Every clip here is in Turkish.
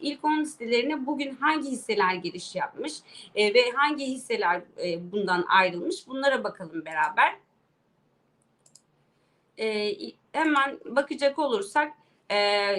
İlk 10 listelerine bugün hangi hisseler giriş yapmış e, ve hangi hisseler e, bundan ayrılmış bunlara bakalım beraber. E, hemen bakacak olursak e,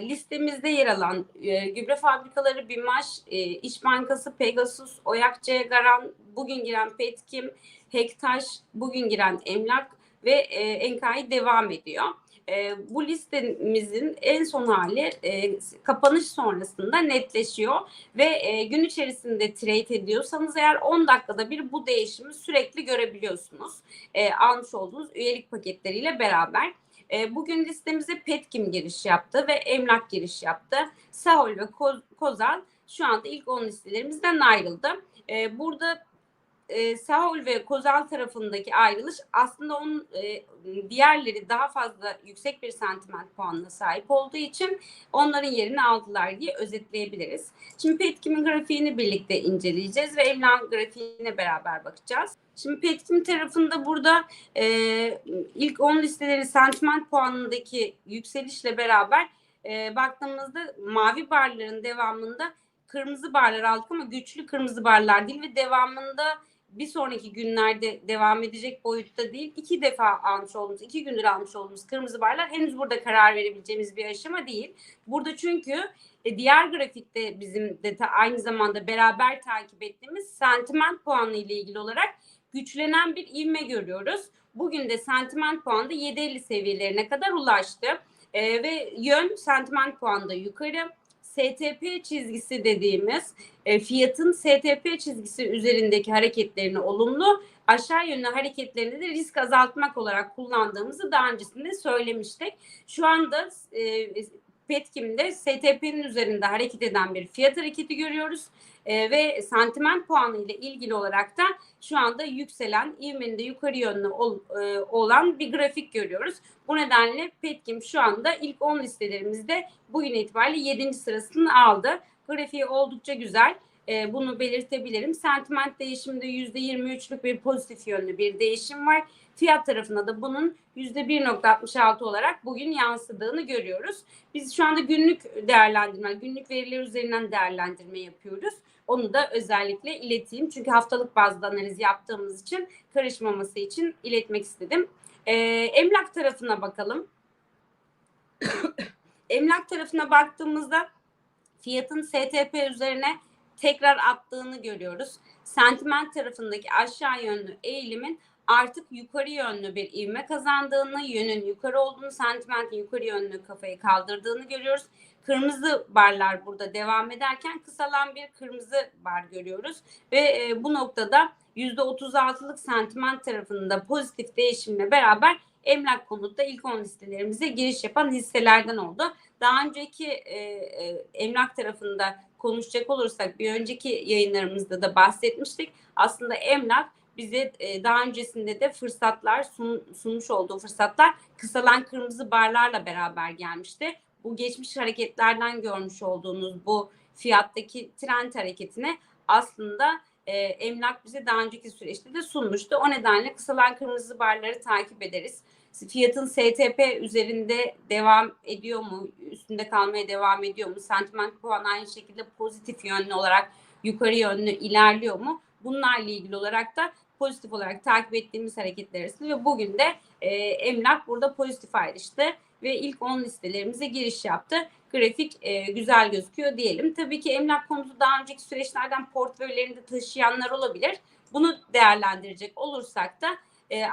listemizde yer alan e, gübre fabrikaları BİMAŞ, e, İş Bankası, Pegasus, Oyakçı, Garan, bugün giren Petkim, Hektaş, bugün giren Emlak ve e, Enkai devam ediyor. E, bu listemizin en son hali e, kapanış sonrasında netleşiyor ve e, gün içerisinde trade ediyorsanız eğer 10 dakikada bir bu değişimi sürekli görebiliyorsunuz. E, almış olduğunuz üyelik paketleriyle beraber. E, bugün listemize Petkim giriş yaptı ve Emlak giriş yaptı. Sahol ve Ko- Kozal şu anda ilk 10 listelerimizden ayrıldı. E, burada e, Sahol ve Kozal tarafındaki ayrılış aslında onun e, diğerleri daha fazla yüksek bir sentiment puanına sahip olduğu için onların yerini aldılar diye özetleyebiliriz. Şimdi Petkim'in grafiğini birlikte inceleyeceğiz ve Evlan grafiğine beraber bakacağız. Şimdi Petkim tarafında burada e, ilk 10 listeleri sentiment puanındaki yükselişle beraber e, baktığımızda mavi barların devamında kırmızı barlar aldık ama güçlü kırmızı barlar değil ve devamında bir sonraki günlerde devam edecek boyutta değil. iki defa almış olduğumuz, iki gündür almış olduğumuz kırmızı barlar henüz burada karar verebileceğimiz bir aşama değil. Burada çünkü e, diğer grafikte bizim de aynı zamanda beraber takip ettiğimiz sentiment puanı ile ilgili olarak güçlenen bir ivme görüyoruz. Bugün de sentiment puanı da 7.50 seviyelerine kadar ulaştı. E, ve yön sentiment puanda yukarı. STP çizgisi dediğimiz e, fiyatın STP çizgisi üzerindeki hareketlerini olumlu, aşağı yönlü hareketlerini de risk azaltmak olarak kullandığımızı daha öncesinde söylemiştik. Şu anda e, Petkim'de STP'nin üzerinde hareket eden bir fiyat hareketi görüyoruz. E, ve sentiment puanı ile ilgili olarak da şu anda yükselen, ivmenin de yukarı yönlü ol, e, olan bir grafik görüyoruz. Bu nedenle Petkim şu anda ilk 10 listelerimizde bugün itibariyle 7. sırasını aldı. Grafiği oldukça güzel. E, bunu belirtebilirim. Sentiment değişiminde %23'lük bir pozitif yönlü bir değişim var. Fiyat tarafında da bunun %1.66 olarak bugün yansıdığını görüyoruz. Biz şu anda günlük değerlendirme, günlük veriler üzerinden değerlendirme yapıyoruz. Onu da özellikle ileteyim. Çünkü haftalık bazda analiz yaptığımız için karışmaması için iletmek istedim. Ee, emlak tarafına bakalım. emlak tarafına baktığımızda fiyatın STP üzerine tekrar attığını görüyoruz. Sentiment tarafındaki aşağı yönlü eğilimin artık yukarı yönlü bir ivme kazandığını, yönün yukarı olduğunu, sentimentin yukarı yönlü kafayı kaldırdığını görüyoruz. Kırmızı barlar burada devam ederken kısalan bir kırmızı bar görüyoruz ve e, bu noktada %36'lık sentiment tarafında pozitif değişimle beraber emlak konutta ilk 10 listelerimize giriş yapan hisselerden oldu. Daha önceki e, e, emlak tarafında konuşacak olursak bir önceki yayınlarımızda da bahsetmiştik. Aslında emlak bize e, daha öncesinde de fırsatlar sun, sunmuş olduğu fırsatlar kısalan kırmızı barlarla beraber gelmişti. Bu geçmiş hareketlerden görmüş olduğunuz bu fiyattaki trend hareketine aslında e, emlak bize daha önceki süreçte de sunmuştu. O nedenle kısalan kırmızı barları takip ederiz. Fiyatın STP üzerinde devam ediyor mu? Üstünde kalmaya devam ediyor mu? Sentiment puan aynı şekilde pozitif yönlü olarak yukarı yönlü ilerliyor mu? Bunlarla ilgili olarak da pozitif olarak takip ettiğimiz hareketler arasında ve bugün de e, emlak burada pozitif ayrıştı ve ilk 10 listelerimize giriş yaptı. Grafik e, güzel gözüküyor diyelim. Tabii ki emlak konusu daha önceki süreçlerden portföylerinde taşıyanlar olabilir. Bunu değerlendirecek olursak da e, e,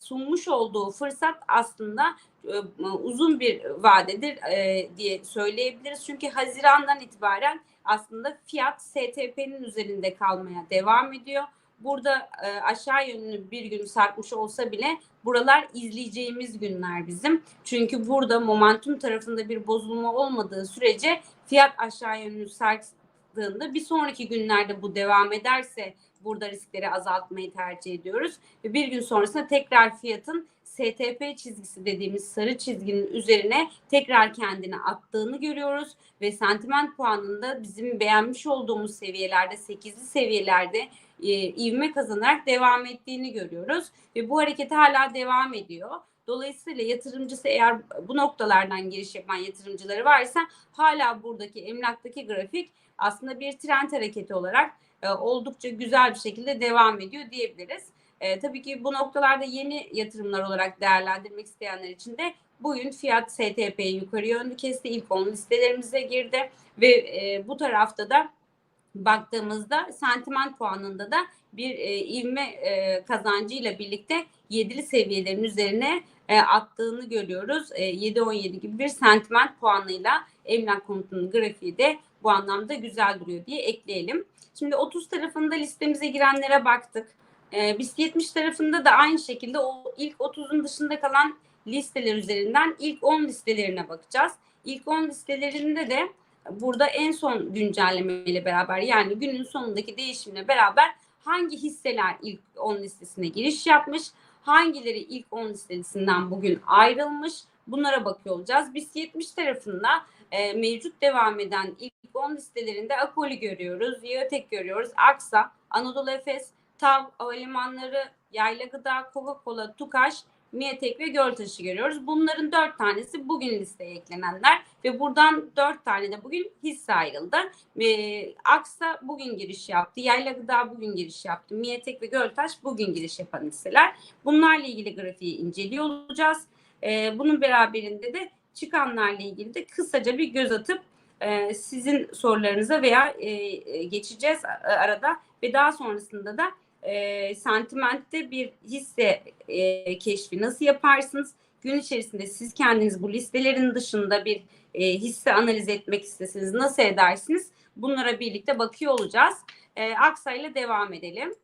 sunmuş olduğu fırsat aslında e, uzun bir vadedir e, diye söyleyebiliriz. Çünkü Haziran'dan itibaren aslında fiyat STP'nin üzerinde kalmaya devam ediyor burada e, aşağı yönlü bir gün sarkmış olsa bile buralar izleyeceğimiz günler bizim. Çünkü burada momentum tarafında bir bozulma olmadığı sürece fiyat aşağı yönlü sarktığında bir sonraki günlerde bu devam ederse burada riskleri azaltmayı tercih ediyoruz. Ve bir gün sonrasında tekrar fiyatın STP çizgisi dediğimiz sarı çizginin üzerine tekrar kendini attığını görüyoruz ve sentiment puanında bizim beğenmiş olduğumuz seviyelerde 8'li seviyelerde e, ivme kazanarak devam ettiğini görüyoruz ve bu hareket hala devam ediyor. Dolayısıyla yatırımcısı eğer bu noktalardan giriş yapan yatırımcıları varsa hala buradaki emlaktaki grafik aslında bir trend hareketi olarak e, oldukça güzel bir şekilde devam ediyor diyebiliriz. E, tabii ki bu noktalarda yeni yatırımlar olarak değerlendirmek isteyenler için de bugün fiyat STP yukarı yönlü kesti. 10 listelerimize girdi ve e, bu tarafta da baktığımızda sentiment puanında da bir e, ivme e, kazancıyla birlikte yedili seviyelerin üzerine e, attığını görüyoruz. E, 7-17 gibi bir sentiment puanıyla emlak konutunun grafiği de bu anlamda güzel duruyor diye ekleyelim. Şimdi 30 tarafında listemize girenlere baktık. E, BIST 70 tarafında da aynı şekilde o ilk 30'un dışında kalan listeler üzerinden ilk 10 listelerine bakacağız. İlk 10 listelerinde de burada en son güncelleme ile beraber yani günün sonundaki değişimle beraber hangi hisseler ilk 10 listesine giriş yapmış, hangileri ilk 10 listesinden bugün ayrılmış bunlara bakıyor olacağız. Biz 70 tarafında e, mevcut devam eden ilk 10 listelerinde Akoli görüyoruz, Yeotek görüyoruz, Aksa, Anadolu Efes, TAV, Havalimanları, Yayla Gıda, Coca-Cola, Tukaş, Miyetek ve Göltaş'ı görüyoruz. Bunların dört tanesi bugün listeye eklenenler ve buradan dört tane de bugün hisse ayrıldı. E, Aksa bugün giriş yaptı. Yayla Gıda bugün giriş yaptı. Miyetek ve Göltaş bugün giriş yapan hisseler. Bunlarla ilgili grafiği inceliyor olacağız. E, bunun beraberinde de çıkanlarla ilgili de kısaca bir göz atıp e, sizin sorularınıza veya e, geçeceğiz arada ve daha sonrasında da e, sentimentte bir hisse e, keşfi nasıl yaparsınız? Gün içerisinde siz kendiniz bu listelerin dışında bir e, hisse analiz etmek isteseniz nasıl edersiniz? Bunlara birlikte bakıyor olacağız. E, Aksa ile devam edelim.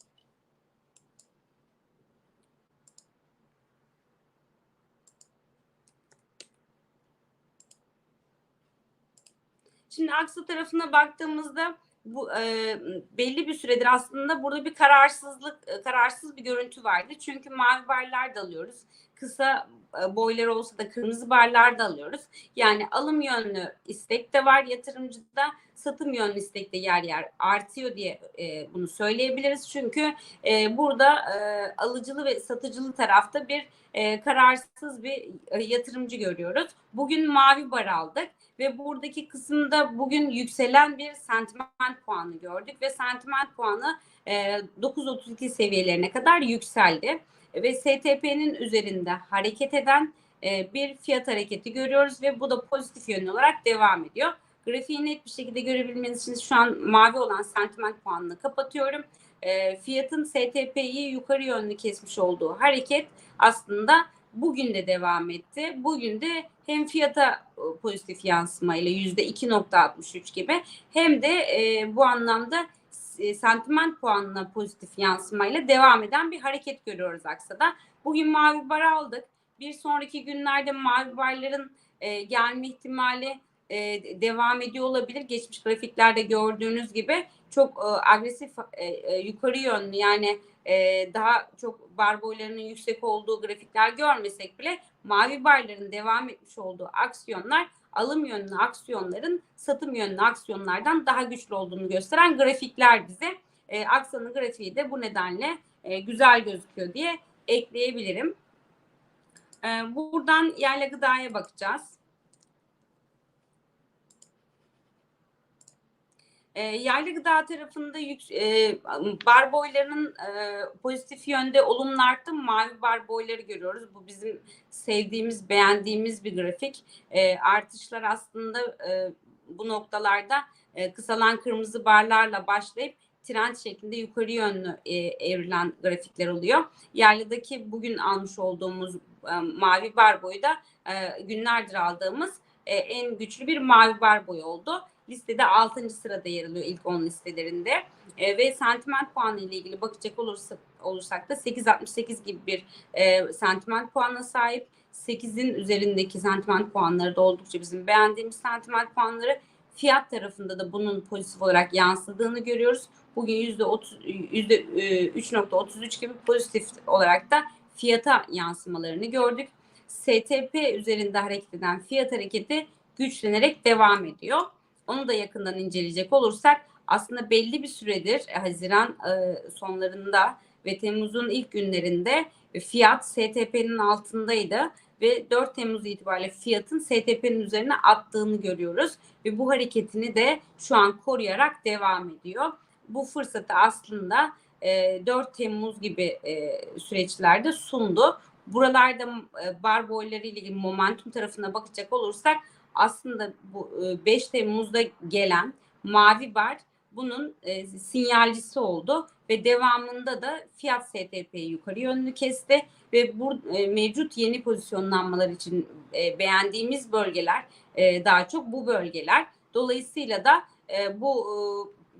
Şimdi Aksa tarafına baktığımızda bu e, belli bir süredir aslında burada bir kararsızlık kararsız bir görüntü vardı. Çünkü mavi barlar da alıyoruz. Kısa e, boylar olsa da kırmızı barlar da alıyoruz. Yani alım yönlü istek de var yatırımcıda. Satım yönlü istek de yer yer artıyor diye e, bunu söyleyebiliriz. Çünkü e, burada e, alıcılı ve satıcılı tarafta bir e, kararsız bir e, yatırımcı görüyoruz. Bugün mavi bar aldık ve buradaki kısımda bugün yükselen bir sentiment puanı gördük ve sentiment puanı e, 9.32 seviyelerine kadar yükseldi ve STP'nin üzerinde hareket eden e, bir fiyat hareketi görüyoruz ve bu da pozitif yönlü olarak devam ediyor. Grafiği net bir şekilde görebilmeniz için şu an mavi olan sentiment puanını kapatıyorum. E, fiyatın STP'yi yukarı yönlü kesmiş olduğu hareket aslında bugün de devam etti. Bugün de hem fiyata e, pozitif yansımayla yüzde 2.63 gibi hem de bu anlamda e, sentiment puanına pozitif yansımayla devam eden bir hareket görüyoruz Aksa'da. Bugün mavi bar aldık. Bir sonraki günlerde mavi barların e, gelme ihtimali e, devam ediyor olabilir. Geçmiş grafiklerde gördüğünüz gibi çok e, agresif e, e, yukarı yönlü yani e, daha çok bar boylarının yüksek olduğu grafikler görmesek bile mavi barların devam etmiş olduğu aksiyonlar alım yönlü aksiyonların satım yönlü aksiyonlardan daha güçlü olduğunu gösteren grafikler bize. E, Aksa'nın grafiği de bu nedenle e, güzel gözüküyor diye ekleyebilirim. E, buradan yayla gıdaya bakacağız. E, yaylı gıda tarafında yük, e, bar boylarının e, pozitif yönde olumlu arttı. Mavi bar boyları görüyoruz. Bu bizim sevdiğimiz, beğendiğimiz bir grafik. E, artışlar aslında e, bu noktalarda e, kısalan kırmızı barlarla başlayıp trend şeklinde yukarı yönlü e, evrilen grafikler oluyor. Yerlideki bugün almış olduğumuz e, mavi bar boyu da e, günlerdir aldığımız e, en güçlü bir mavi bar boyu oldu listede 6. sırada yer alıyor ilk 10 listelerinde. E, ve sentiment puanı ile ilgili bakacak olursak, olursak da 8.68 gibi bir e, sentiment puanına sahip. 8'in üzerindeki sentiment puanları da oldukça bizim beğendiğimiz sentiment puanları. Fiyat tarafında da bunun pozitif olarak yansıdığını görüyoruz. Bugün %30, %3.33 gibi pozitif olarak da fiyata yansımalarını gördük. STP üzerinde hareket eden fiyat hareketi güçlenerek devam ediyor. Onu da yakından inceleyecek olursak aslında belli bir süredir e, Haziran e, sonlarında ve Temmuz'un ilk günlerinde fiyat STP'nin altındaydı ve 4 Temmuz itibariyle fiyatın STP'nin üzerine attığını görüyoruz ve bu hareketini de şu an koruyarak devam ediyor. Bu fırsatı aslında e, 4 Temmuz gibi e, süreçlerde sundu. Buralarda e, bar boyları ile ilgili momentum tarafına bakacak olursak aslında bu e, 5 Temmuz'da gelen mavi bar bunun e, sinyalcisi oldu ve devamında da fiyat STP'yi yukarı yönlü kesti ve bu e, mevcut yeni pozisyonlanmalar için e, beğendiğimiz bölgeler e, daha çok bu bölgeler. Dolayısıyla da e, bu e,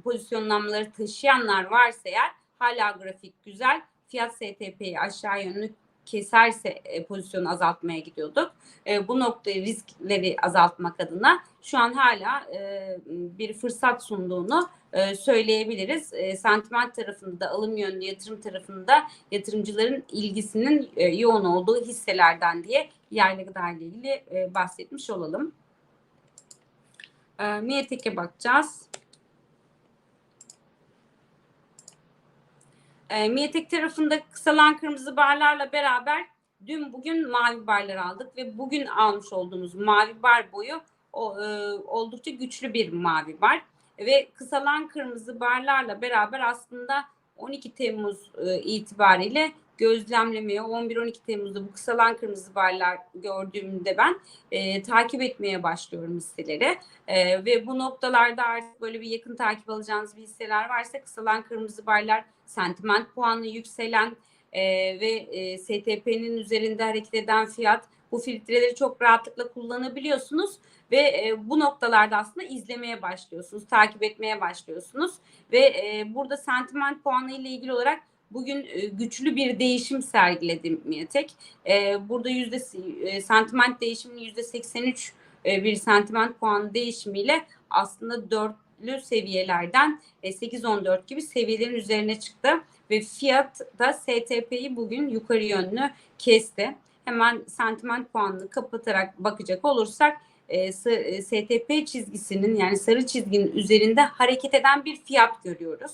pozisyonlanmaları taşıyanlar varsa eğer hala grafik güzel. Fiyat STP'yi aşağı yönlü keserse e, pozisyonu azaltmaya gidiyorduk. E, bu noktayı riskleri azaltmak adına şu an hala e, bir fırsat sunduğunu e, söyleyebiliriz. E, sentiment tarafında da alım yönlü yatırım tarafında yatırımcıların ilgisinin e, yoğun olduğu hisselerden diye yayla gıda ilgili e, bahsetmiş olalım. E, Miyetek'e bakacağız. E, Miyetek tarafında kısalan kırmızı barlarla beraber dün bugün mavi barlar aldık ve bugün almış olduğumuz mavi bar boyu o, e, oldukça güçlü bir mavi bar. Ve kısalan kırmızı barlarla beraber aslında 12 Temmuz e, itibariyle gözlemlemeye 11-12 Temmuz'da bu kısalan kırmızı barlar gördüğümde ben e, takip etmeye başlıyorum hisseleri. E, ve bu noktalarda artık böyle bir yakın takip alacağınız bir hisseler varsa kısalan kırmızı barlar sentiment puanı yükselen e, ve e, STP'nin üzerinde hareket eden fiyat bu filtreleri çok rahatlıkla kullanabiliyorsunuz. Ve e, bu noktalarda aslında izlemeye başlıyorsunuz, takip etmeye başlıyorsunuz. Ve e, burada sentiment puanı ile ilgili olarak bugün e, güçlü bir değişim sergiledi Miatek. E, burada yüzde e, sentiment değişiminin yüzde 83 e, bir sentiment puanı değişimiyle aslında dörtlü seviyelerden e, 8-14 gibi seviyelerin üzerine çıktı ve fiyat da STP'yi bugün yukarı yönlü kesti. Hemen sentiment puanını kapatarak bakacak olursak STP çizgisinin yani sarı çizginin üzerinde hareket eden bir fiyat görüyoruz.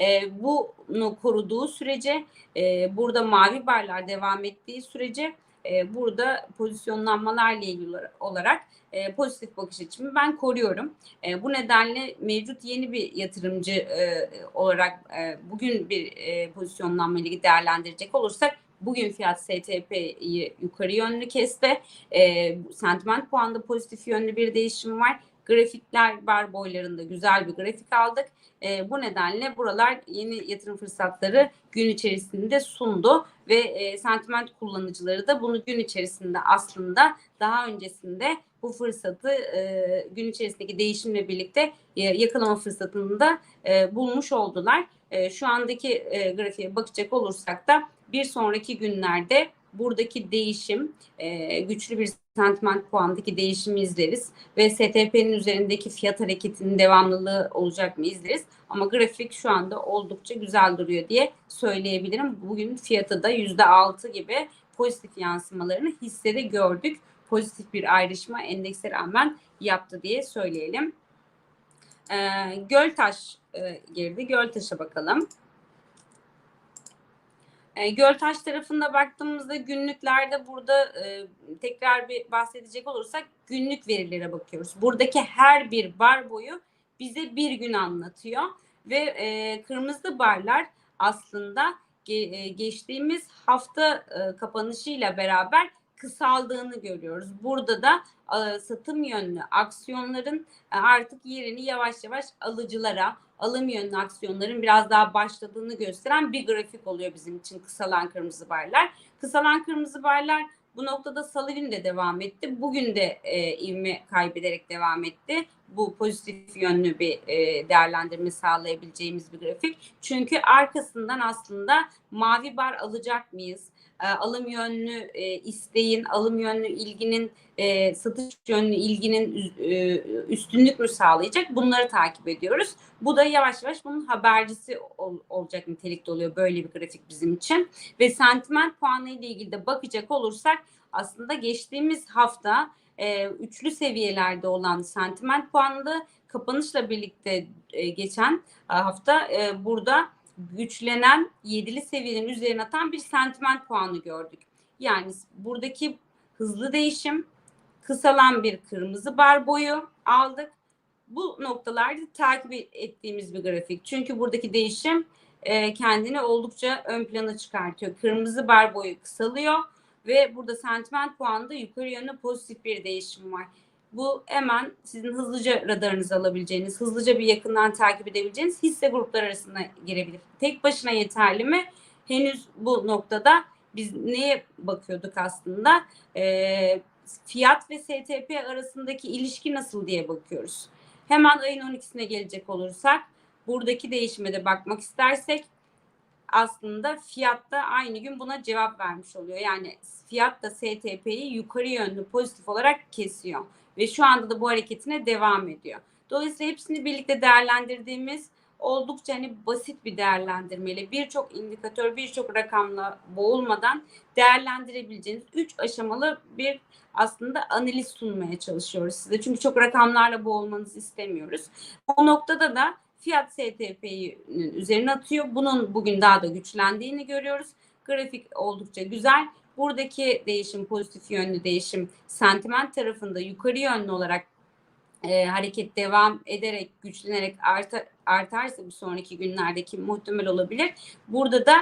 E, bunu koruduğu sürece e, burada mavi barlar devam ettiği sürece e, burada pozisyonlanmalarla ilgili olarak e, pozitif bakış açımı ben koruyorum. E, bu nedenle mevcut yeni bir yatırımcı e, olarak e, bugün bir e, pozisyonlanmayı değerlendirecek olursak Bugün fiyat STP'yi yukarı yönlü kesti. E, sentiment puanda pozitif yönlü bir değişim var. Grafikler bar boylarında güzel bir grafik aldık. E, bu nedenle buralar yeni yatırım fırsatları gün içerisinde sundu ve e, sentiment kullanıcıları da bunu gün içerisinde aslında daha öncesinde bu fırsatı e, gün içerisindeki değişimle birlikte e, yakalama fırsatını da e, bulmuş oldular. E, şu andaki e, grafiğe bakacak olursak da bir sonraki günlerde buradaki değişim e, güçlü bir sentiment puandaki değişimi izleriz ve STP'nin üzerindeki fiyat hareketinin devamlılığı olacak mı izleriz. Ama grafik şu anda oldukça güzel duruyor diye söyleyebilirim. Bugün fiyatı da %6 gibi pozitif yansımalarını hissede gördük. Pozitif bir ayrışma endekse rağmen yaptı diye söyleyelim. E, Göltaş e, girdi. Göltaş'a bakalım. E, Göltaş tarafında baktığımızda günlüklerde burada e, tekrar bir bahsedecek olursak günlük verilere bakıyoruz. Buradaki her bir bar boyu bize bir gün anlatıyor ve e, kırmızı barlar aslında ge, geçtiğimiz hafta kapanışıyla beraber kısaldığını görüyoruz. Burada da e, satım yönlü aksiyonların e, artık yerini yavaş yavaş alıcılara, alım yönlü aksiyonların biraz daha başladığını gösteren bir grafik oluyor bizim için kısalan kırmızı barlar. Kısalan kırmızı barlar bu noktada salı günü de devam etti. Bugün de e, ivme kaybederek devam etti. Bu pozitif yönlü bir e, değerlendirme sağlayabileceğimiz bir grafik. Çünkü arkasından aslında mavi bar alacak mıyız? E, alım yönlü e, isteğin, alım yönlü ilginin, e, satış yönlü ilginin e, üstünlük mü sağlayacak? Bunları takip ediyoruz. Bu da yavaş yavaş bunun habercisi ol, olacak nitelikte oluyor böyle bir grafik bizim için. Ve sentiment puanı ile ilgili de bakacak olursak aslında geçtiğimiz hafta e, üçlü seviyelerde olan sentiment puanı kapanışla birlikte geçen hafta burada güçlenen yedili seviyenin üzerine atan bir sentiment puanı gördük. Yani buradaki hızlı değişim, kısalan bir kırmızı bar boyu aldık. Bu noktalarda takip ettiğimiz bir grafik. Çünkü buradaki değişim e, kendini oldukça ön plana çıkartıyor. Kırmızı bar boyu kısalıyor ve burada sentiment puanında yukarı yönlü pozitif bir değişim var. Bu hemen sizin hızlıca radarınızı alabileceğiniz, hızlıca bir yakından takip edebileceğiniz hisse grupları arasında girebilir. Tek başına yeterli mi? Henüz bu noktada biz neye bakıyorduk aslında? Ee, fiyat ve STP arasındaki ilişki nasıl diye bakıyoruz. Hemen ayın 12'sine gelecek olursak buradaki değişime de bakmak istersek aslında fiyatta aynı gün buna cevap vermiş oluyor. Yani fiyat da STP'yi yukarı yönlü pozitif olarak kesiyor ve şu anda da bu hareketine devam ediyor. Dolayısıyla hepsini birlikte değerlendirdiğimiz oldukça hani basit bir değerlendirmeyle birçok indikatör, birçok rakamla boğulmadan değerlendirebileceğiniz üç aşamalı bir aslında analiz sunmaya çalışıyoruz size. Çünkü çok rakamlarla boğulmanızı istemiyoruz. O noktada da fiyat STP'nin üzerine atıyor. Bunun bugün daha da güçlendiğini görüyoruz. Grafik oldukça güzel. Buradaki değişim pozitif yönlü değişim sentiment tarafında yukarı yönlü olarak e, hareket devam ederek güçlenerek arta, artarsa bir sonraki günlerdeki muhtemel olabilir. Burada da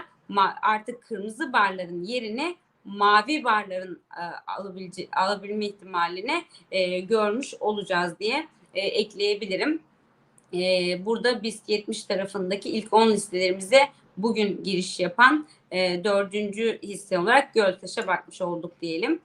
artık kırmızı barların yerine mavi barların e, alabilece- alabilme ihtimalini e, görmüş olacağız diye e, ekleyebilirim. E, burada BIST 70 tarafındaki ilk 10 listelerimize bugün giriş yapan e, dördüncü hisse olarak Göltaş'a bakmış olduk diyelim.